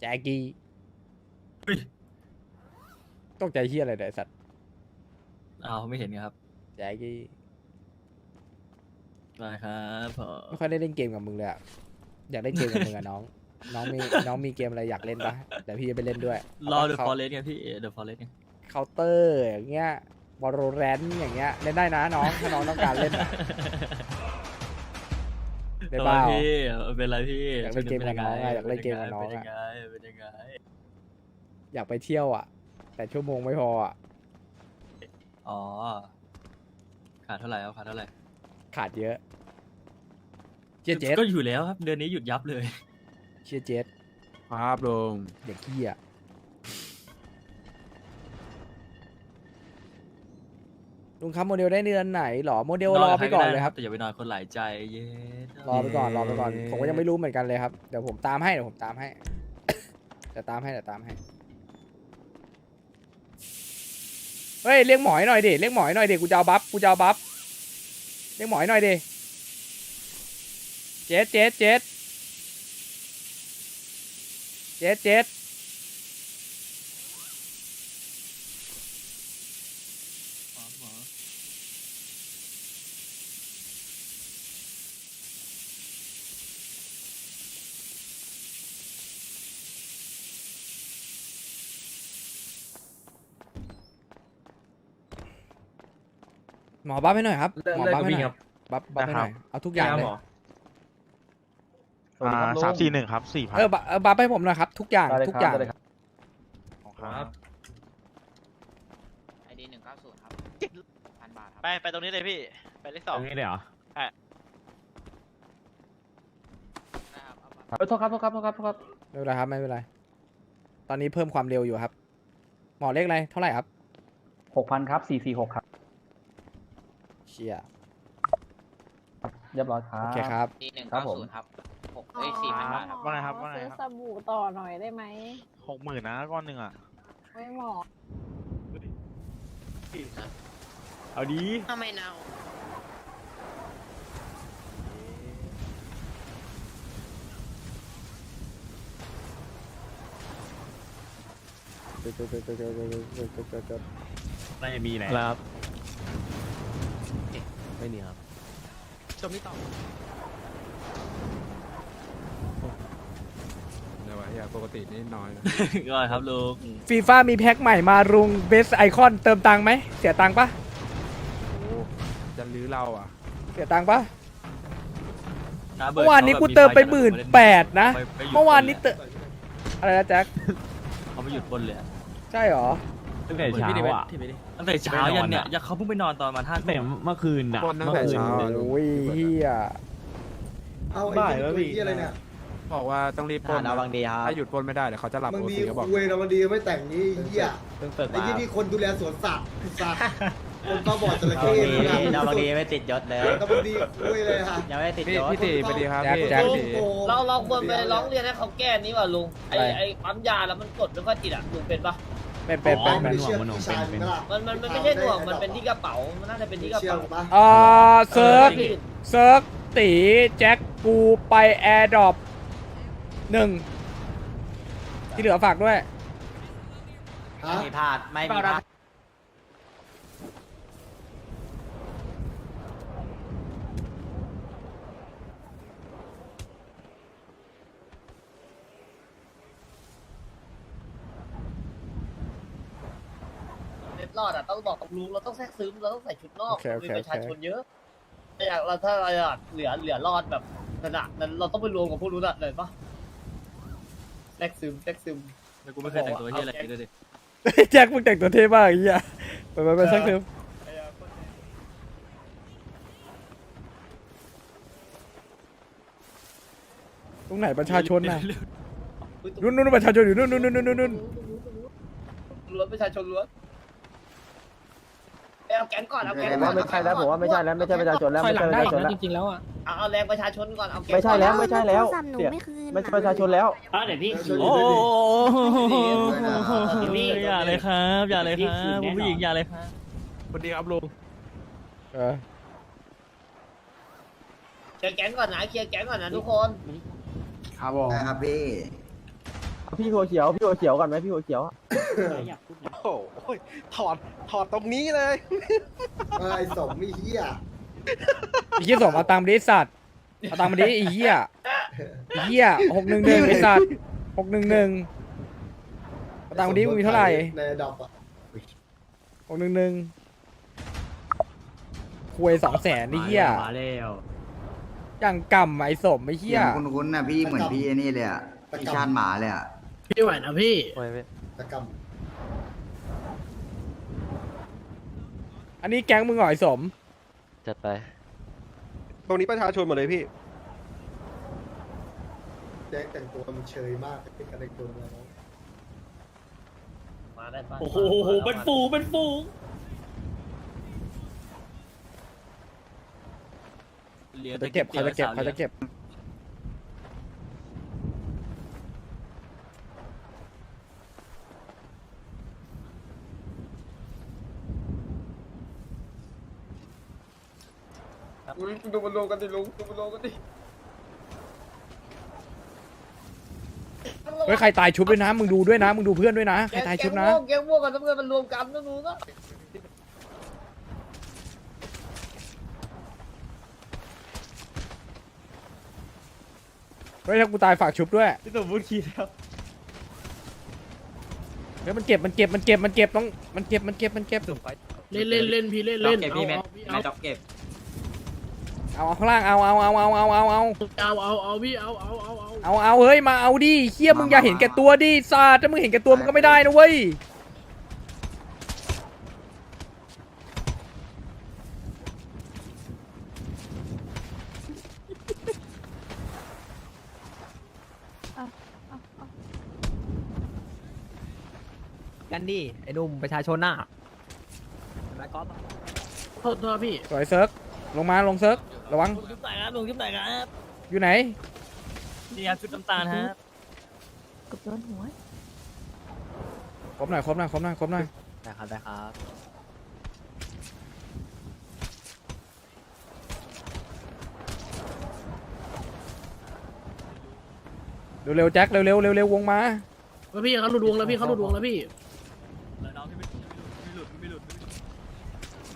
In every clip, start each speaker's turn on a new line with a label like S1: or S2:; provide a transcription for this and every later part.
S1: แจ็กกี้
S2: เฮ้ย
S1: ตกใจเฮียอะไรเนี่ยไอ้สัตว์
S2: อ้าวไม่เห็นไงครับ
S1: แจ็กกี้
S2: มาครับผม
S1: ไม่ค่อยได้เล่นเกมกับมึงเลยอะอยากเล่นเกมกับมึงอะน้อง น้องมีน้องมีเกมอะไรอยากเล่นปะเดี๋ยวพี่จะไปเล่นด้วย
S2: รอเดอะฟอเรสไงพี่เดอะฟอเรสไง
S1: เคาน์เตอร์อย่างเงี้ยบอลแรนอย่างเงี้ยเล่นได้นะน้องถ้าน้องต้องการเล่นอะ ได้
S2: ทำ
S1: เป
S2: ไม
S1: ล่า
S2: พี่ เป็นไรพี่
S1: อยากเล่นเกมกับน้องอะอยากเล่นเกมกับน้อง
S2: เป็น
S1: อะ
S2: ยังไงเป็นยังไง
S1: อยากไปเที่ยวอะ แต่ชั่วโมงไม่พออะ
S2: อ๋อ ขาดเท่าไหร่ครับขาดเท่าไหร่
S1: ขาดเยอะเชียร์เจส
S2: ก็อยู่แล้วครับ เดือนนี้หยุดยับเลย
S1: เชียร์เจส
S3: ครับลุง
S1: เด็กขี้อะ ลุงครับโมเดลได้เดือนไหนหรอโมเดลรอไปก่อนเลยครับ
S2: แต่อย่าไปนอนคนหลายใจเย็น
S1: รอไปก่อนรอไปก่อน ผมก็ยังไม่รู้เหมือนกันเลยครับเดี๋ยวผมตามให้เดี๋ยวผมตามให้เดี๋ยวตามให้เดี๋ยวตามให้เฮ้ยเรียกหมอยหน่อยดิเรียกหมอยหน่อยดิกูจะเอาบัฟกูจะเอาบัฟเรียกหมอยหน่อยดิเจ็ดเจ็ดเจ็ดเจ็ดเจ็ด
S2: หมอหมอ
S1: หมอบัฟให้หน่อยครับ
S4: เลิก
S1: หมอ
S4: เลิก
S1: บัฟ
S4: กับ
S1: ให้
S4: วิ่ง
S1: หน่
S4: ค
S1: อย
S4: รับ
S1: บัฟบัฟให้หน่อยเอาทุกอย่างเลย
S4: หมอ
S5: อ่าสามสี่หนึ่งครับสี่พัน
S1: เออบัฟเออบัฟให้ผมหน่อยครับทุกอย่าง
S4: ได้เลย
S1: ทุก
S4: ครับ
S1: อย่าง
S4: ได้เลยครับ
S5: ครับ
S6: ไอดีหนึ่งเก้าศูนย์ครับพันบาทครับ
S7: ไป ไปตรงนี้เลยพี่ ไปเลขสอง
S5: นี้เลยเหรอ
S6: นะครับเอามา
S4: เอ้ยโทษครับโทษครับโทษครับโทษครับ
S1: ไม่เป็นไรครับไม่เป็นไร ตอนนี้เพิ่มความเร็วอยู่ครับ หมอเลขอะไรเท่าไหร่ครับ
S4: หกพันครับสี่สี่หกครับ
S1: เชีย
S4: เรียบร้อยครั
S1: โอบเคครับ
S6: ดีหนึ่ง
S4: ครั
S6: เก้า
S4: บผม
S6: ศูนย์ครับหกเอ้ยสี่พันบาทครับ
S5: ว่าไงครับว่าไง
S8: ซื้อ
S5: ครับ
S8: สบู่ต่อหน่อยได้ไหม
S5: หกหมื่นนะก้อนหนึ่งอะ
S8: ไม่เหมาะ
S5: เอาดี
S6: ทำไมเนา
S5: น่าจะมีแหละ
S2: ครับ
S5: ไม่มีครับ
S2: ชมนี่ต่อ
S3: เดี๋ยวไอ้ปกตินี่น้อยนะ
S2: ก็ครับลุง
S1: ฟีฟ่ามีแพ็คใหม่มารุงเบสไอคอนเติมตังค์ไหมเสียตังค์ปะ
S3: โอ้จะลื้อเราอะ
S1: เสียตังค์ปะะ
S2: บิ
S1: เมื่
S2: ด
S1: อวานนี้
S2: ขา
S1: กู
S2: แบบ
S1: เติมไป
S2: ฟ
S1: หมื่น
S2: จัด
S1: แปดนะ
S2: ไปไปหยุด
S1: เมื่อวานนี้
S2: ป
S1: เติมอะไรนะแจ็ค
S2: เขาไปหยุดปล้นเลยอะ
S1: ใช่เหรอ
S5: ตั้งแต่เช้าอะ
S2: ตั้งแต่เช้ายันเนี่ยยังเขาเพิ่งไปนอนตอนประมาณห้า
S5: ตั้งแต่เมื่อคืนอะ
S3: ปล้นตั้งแต่
S5: มื่อคื
S3: เช้าอะ
S1: โอ้ยเฮีย
S9: เอาไอ้เหี้ยตัวเหี้ยอะไรเนี่ย
S3: บอกว่าต้องรีบปล้นนะถ้าหยุดปล้นไม่ได้เดี๋ยวเขาจะหลับ
S9: มึง
S3: โอ
S9: ดี
S3: ซีเขาบอก
S9: คุยนะมันดีไม่แต่งนี้ไอ้เหี้ย
S5: เพิ่งเปิด
S9: ไอ้
S5: มา
S9: ยี่นี่คนดูแลสวนสัตว์สัตว์คนบ้าบอดจระเข้เลยนะ
S7: เราบางทีไม่ติดยศเลย
S9: แล้วมันดีคุยเลยฮะ
S7: ยังไม่ติด
S3: พี่
S7: ยศ
S3: พี่ตีสวัสดีครับพี่
S1: แจ็ค
S3: พี่ตี
S10: เราเราควรไปร้องเรียนให้เขาแก้นี้ว่ะลุงไอไอปั๊มยาแล้วมันกดไม่ค่อยติดอะลุงเป็นปะ
S1: เป็นเป็นเป็น
S9: ไม่
S1: เป็น
S9: ได้เชื่อพี่ชายมึงล่ะ
S10: มันมันมันไม่ใช่หน่วงมันเป็นที่กระเป๋า มันน่าจะเป็นที่กระ
S9: เชื่อ
S10: เป๋า
S9: มึงปะ
S1: เอ่อเซิร์กเซิร์กตีแจ็คกูไปแอร์ดรอปหนึ่งที่เหลือฝากด้วย
S9: ฮะ
S7: ไม่มีพลาดไม่มีพลาด
S10: รอดอะต้องบอกกับลุงเราต้องแทรกซึมเราต้องใส่ชุดนอก
S1: โอเคโอเค
S10: มีประชาชนเยอะถ้าอยากเราถ้าเราอยากเหลือเหลือรอดแบบขนาดนั้นเราต้องไปรวมกับพวกนู้นอะเลยปะแทรกซึมแทรกซึม
S2: แล้วกูไม่เคยแต่งตัวที่อะไรอย่างงี้เลยดิ
S1: แจ็คมึงแต่งตัวเท่มากไอ้เหี้ยไปไปไปสักเถอะตรงไหนประชาชนน่ะนู่นนู่นประชาชนอยู่นู่นนู่นนู่นนู่นนู่น
S10: ล้วนประชาชนล้วนไป เอาแก๊งก่อนเอาแก๊ง
S4: ผม
S10: ก่อ
S4: ว่านไม่ใช่แล้วผมว่าไม่ใช่แล้วไม่ใช่ประชาชนแล้วไม่ใช่ประชาชนแล้ว
S10: เอาเอาแรงประชาชนก่อนเอาแก๊ง
S4: ไม่ใช่แล้วไม่ใช่แล้ว
S8: โทรศัพท์หนู
S4: เสีย
S8: ไม่คืน
S4: ไม่ใช่ประชาชนแล้ว
S10: เดี๋ยวพี่
S2: โอ้โห
S10: พี่
S2: อย่าเลยครับ อย่าเลยครับคุณผู้หญิงอย่าเลยครับ
S3: สวัสดีครับลุง
S1: เออ
S10: เคลียร์แก๊งก่อนนะเคลียร์แก๊งก่อนนะทุกคน
S3: ครับผม
S9: ครับพี่
S11: พี่หัวเขียว พี่หัวเขียวก่อนไหมพี่หัวเขียวอะ
S12: โอ้โหถอดถอดตรงนี้เลย
S9: ไอ้สมมีเฮีย
S1: ไอ้เหี้ยสมเอาตังค์มาดิสัตว์เอาตังค์มาดิไอ้เหี้ยไอ้เหี้ยหกหนึ่งหนึ่งไอ้สัตว์หกหนึ่งหนึ่งเอาตังค์มาดิมึงมีเท่าไหร่
S9: ในดอกอะ
S1: หกหนึ่งหนึ่งคุยสองแสนไอ้เหี้ย
S10: มาแล้ว
S1: อย่างกำไอ้สมไอ้เหี้ย
S13: คุณคุณนะพี่เหมือนพี่ไอ้นี่เลยอะพี่ชาติหมาเลยอะ
S14: พี่ไหวนะพี่
S9: ตะกรรม
S1: อันนี้แก๊งมึงเหรอไอ้สม
S6: จัดไป
S12: ตรงนี้ประชาชนหมดเลยพี่
S9: แจ็คแต่งตัวมันเชยมากเป็นการแต่งตัวแล้ว
S14: มาได้ปะ
S10: โอ้โหเป็นฝูงเป็นฝูง
S1: เขาจะเก็บเขาจะเก็บเขาจะเก็บ
S14: ดูมันลงกันดิลุงดูมันลงกันดิ
S1: เฮ้ยใครตายชุบด้วยนะ มึงดูด้วยนะ มึงดูเพื่อนด้วยนะ ใครตายชุบนะ
S14: แกงม่วงกับน้ำเงินมันรวมกันนะลุงนะ
S1: เฮ้ยถ้ากูตายฝากชุบด้วย
S10: พี่สมบูรณ์ขี่แล้ว
S1: เฮ้ยมันเก็บ มันเก็บ มันเก็บ มันเก็บต้อง มันเก็บ มันเก็บ มันเก็บ
S14: เล่นเล่นเล่นพี่เล่นเล่น
S15: เก็บพี่แม่
S14: เอา
S15: แม่จ็อบเก็บ
S1: เอาเอาข้างล่างเอาเอาเอาเอาเอาเอาเอา
S14: เอาเอาเอาพี่เอาเอาเอาเอา
S1: เอาเอาเฮ้ยมาเอาดิเฮียมึงอย่าเห็นแก่ตัวดิซาถ้ามึงเห็นแก่ตัวมึงก็ไม่ได้นะเว้ย
S11: กันดิไอ้หนุ่มประชาชนน่ะ
S14: โทษโทษพี่
S1: สวยเซิร์กลงมาลงเซิร์ก ระวัง
S14: ชุบไหนครับลุงชุบไหนครับ
S1: อยู่ไหน
S14: นี่ครับชุดน้ำตาลฮะ
S8: กับโดนหัว
S1: ครบหน่อย ครบหน่อย ครบหน่อย ครบหน่อย
S15: ได้ครับได้ครับ
S1: เร็วๆแจ็ค เร็วๆ เร็วๆ วงมา
S14: แล้วพี่เขาหลุดวงแล้วพี่เขาหลุดวงแล้วพี่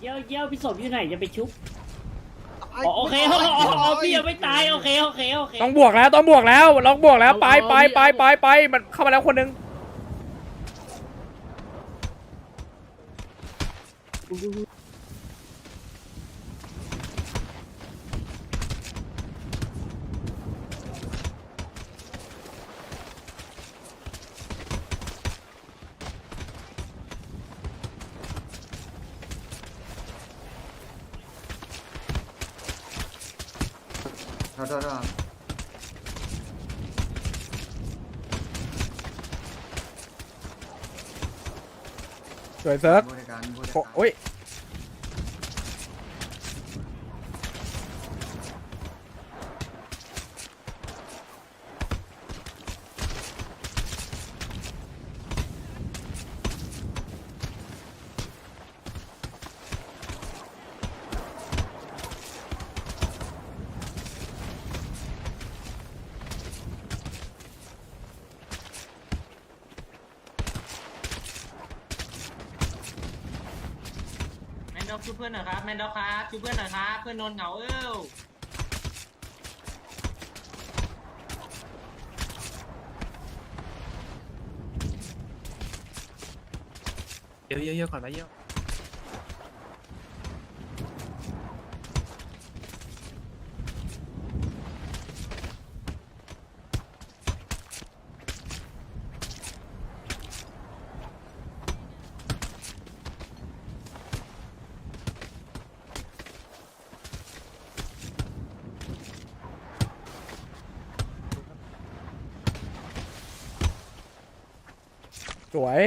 S10: เยี่ยวเยี่ยวพี่สมอยู่ไหนจะไปชุบ โอเคโอเคโอพี่ยังไม่ตายโอเคโอเคโอเค
S1: ต้องบวกแล้วต้องบวกแล้วต้องบวกแล้วไปไปไปไปไปมันเข้ามาแล้วคนหนึง
S13: โทษโทษ
S1: สวยเซิร์ก
S13: ผู้จัดการผู้จัด
S1: โอ้
S13: การ
S1: โอ้ย
S6: ด็อกช่วยเพื่อนหน่อยครับแมนด็อกครับช่วยเพื่อนหน่อยครับเพื่อนนอนเหงาเอ้ว
S12: เยอะเยอะก่อนนะเยอะ
S1: สวย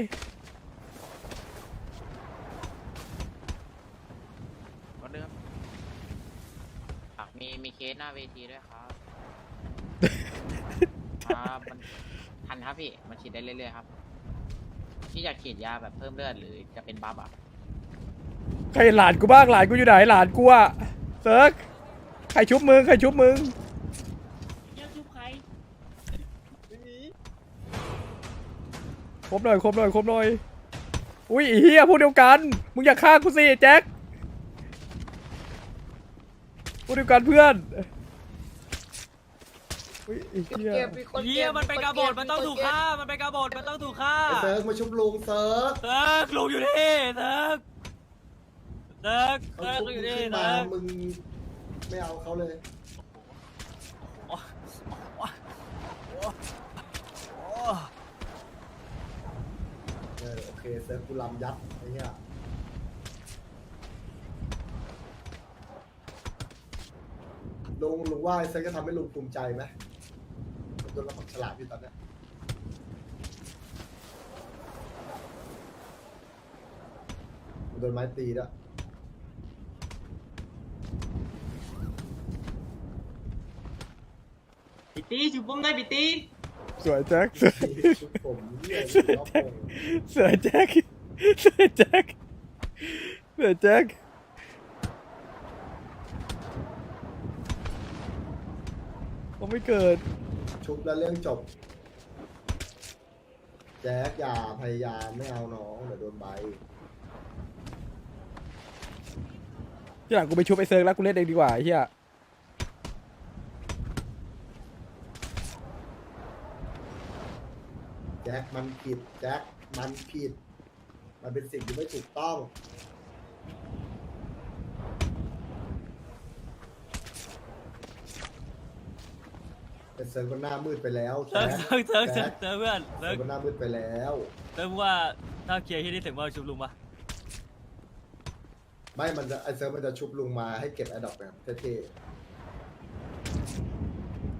S6: มีมีเคสหน้าเวทีด้วยครับ ครับมันทันครับพี่ มันฉีดได้เรื่อยๆครับ พี่อยากฉีดยาแบบเพิ่มเลือดหรือจะเป็นบัฟอะ
S1: ใครหลานกูบ้างหลานกูอยู่ไหนหลานกูอะเซิร์กใครชุบมึงใครชุบมึง
S10: เยี่ยวชุบใคร
S1: บหน่อยครบหน่อยครบหน่อยอุ้ยไอ้เฮียพวกเดียวกัน มึงอย่าฆ่ากูสิแจ็คพวกเดียวกันเพื่อนอุ้ยไอ้เฮีย
S10: เก็บมีคน
S2: เฮียมันเป็นกระบฏมันต้องถูกฆ่า มันเป็นกระบฏมันต้องถูกฆ่า
S9: ไอ้เซิร์ฟมาชุบลุงเซิร์ฟ
S2: เซิร์กลุงอยู่นี่เซิร์กเซิร์ก
S9: เอา
S2: เซิร์ก
S9: ชุบ
S2: อยู่
S9: มึง
S2: นี่
S9: ขึ้น
S2: เซิ
S9: มา
S2: ร์ก
S9: มึงไม่เอาเขาเลยเออโอ เคเซิร์ฟกูลำยัดไอ้เหี้ยลุงลุงว่าไอ้เซิร์ฟจะทำให้ลุงภูมิใจไหมผมโดนระบบฉลาดอยู่ตอนเนี้ยผมโดนไม้ตีด้วย
S7: บิตตี้จุบผมได้บิตตี้
S1: สวยแจ็คสวย
S9: ชุดผมเหี้ย
S1: สวย
S9: รอบ
S1: แจ็ค
S9: วง
S1: สวยแจ็คสวยแจ็คสวยแจ็คเขาไม่เกิด
S9: ชุบแล้วเรื่องจบ แจ๊คอย่าพยายามไม่เอาน้องเดี๋ยวโดนใบ
S1: ที่หลังกูไปชุบไอ้เซิร์กแล้วกูเล่นเองดีกว่าไอ้เฮีย
S9: แจ็คมันผิดแจ็คมันผิด มันเป็นสิ่งที่ไม่ถูกต้องเป็นเซิร์ฟก็หน้ามืดไปแล้ว
S2: เซิร์ก
S9: แจ็ค
S2: เซิร์กเซิร์ก
S9: แจ็
S2: เซิร์
S9: ค
S2: กเซิร์กเพื่อนเซิ
S9: เซิ
S2: ร์
S9: ร์
S2: ก
S9: ฟก็หน้ามืดไปแล้ว
S2: เซิร์กว่าถ้าเคลียร์ที่นี่เสร็จว่าชุบลุงปะ
S9: ไม่มันจะไอเซิร์ฟมันจะชุบลุงมาให้เก็บแอดดอกแบบเท่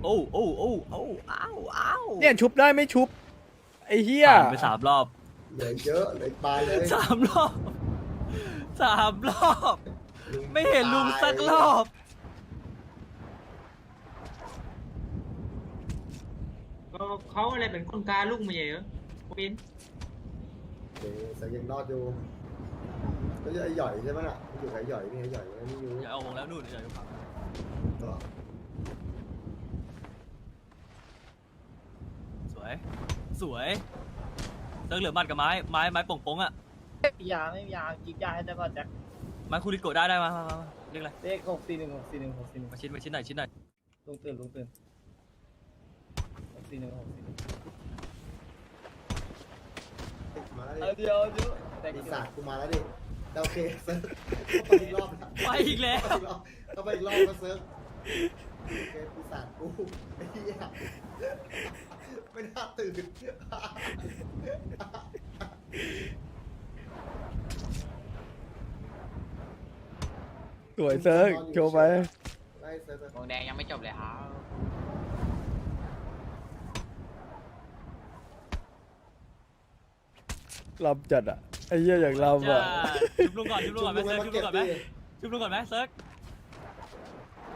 S2: โอ้โอ้โอ้โอ้อ้าวอ้าว
S1: เนี่ยชุบได้ไม่ชุบ ไอ้เฮีย
S2: ผ่านไปสามรอบ
S9: ๆเหลือเยอะเหลืออีกบายเลย
S2: สามรอบสามรอบ
S9: ลุง
S2: ไม่เห็นลุงสักรอบ
S7: เขาอะไรเป็นคนกาลูกมาเยอะปิน
S9: โอเคเซิร์ฟยังรอดอยู่ไม่ใช่ไอ้หย่อยใช่ไหมน่ะมันอยู่กับไอ้หย่อยนี่ไอ้หย่อยมันไม่อยู่
S2: อย่าเอาวงแล้วนู่นอย่าเอาพัง
S9: ตลอด
S2: สวย สวยเซิร์กเหลือมัดกับไม้ไม้ไม้ป่งปงๆอะ
S10: ไม่มียาไม่มียากินยาให้ได้ก่อนแจ็ค
S2: ไม้คูริโกะได้ได้มามามามาเรียกอะไร
S10: เลขหกสี่หนึ่งหกสี่หนึ่งหกสี่หนึ่ง
S2: มาชิ้นมาชิ้นหน่อยชิ้นหน่อย
S10: ลุงตื่นลุงตื่นหกสี่หนึ่งหกสี่หนึ่ง
S9: มาแล้ว
S10: เอา
S9: ดิ
S10: เดียวเดียวแต่
S9: ปี
S10: กิน
S9: ศาจกูมาแล้วดิแล้วโอเคเซิร์ฟเข้าไปอีกรอบนะ
S2: ไปอีกแล้ว
S9: เข้าไปอีกรอบเข้าไปอีกรอบนะเซิร์ฟโอเคปีศาจกูไอ้เหี้ย ไม่น่าตื่น
S1: สวยเซิร์กโชว์ไป
S9: ไล่เซิร์ฟไป
S6: วงแดงยังไม่จบเลยครับ
S1: ลำจัดอะ ไอ้เหี้ยอย่างลำ
S2: จ้า
S1: อะ
S2: ชุบลุงก่อนชุบลุงก่อนไหมเซิร์กชุบลุงก่อนไหมชุบลุงก่อนไหมเซิร์ก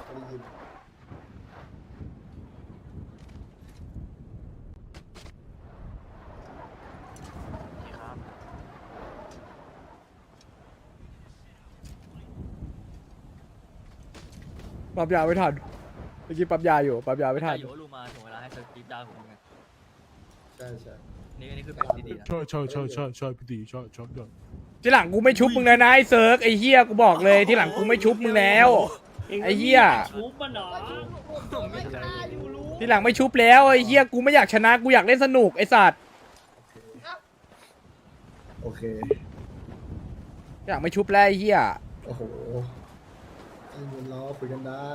S9: ไม่ได้ยิน
S1: ปั๊มยาไม่ทันเมื่อกี้ปั๊มยาอยู่ปั๊มยาไม่ทัน
S2: อยู่ว่าลุงมาถึงเวลาให้เซิร์กกรีบดาวของมึงไง
S9: ใช่ใช่
S2: นี่นี่คือแบบดีๆนะ
S3: ใช่ใช่ใช่ใช่ใช่พี่ตีใช่ใช่ใช่
S1: ที่หลังกูไม่ชุบมึงแล้วนะไอ้เซิร์กไอ้เหี้ยกูบอกเลยที่หลังกูไม่ชุบมึงแล้ว ไอ้เหี้ย
S5: ชุบมันเหรอ
S10: ไม่กล้าอยู่รู้
S1: ที่หลังไม่ชุบแล้วไอ้เหี้ยกูไม่อยากชนะกูอยากเล่นสนุกไอ้สัตว์
S9: โอเค
S1: ที่หลังไม่ชุบแล้วไอ้เหี้ย
S9: โอ้โห ไอ้เงินล้อคุยกันได้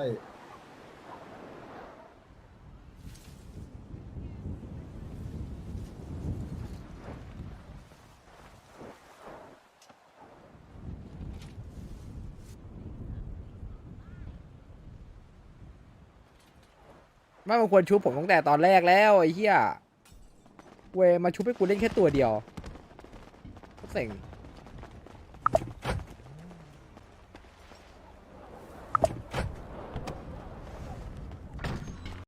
S1: ไม่มันควรชุบผมตั้งแต่ตอนแรกแล้วไอ้เหี้ยเวยมาชุบให้กูเล่นแค่ตัวเดียวเซ็ง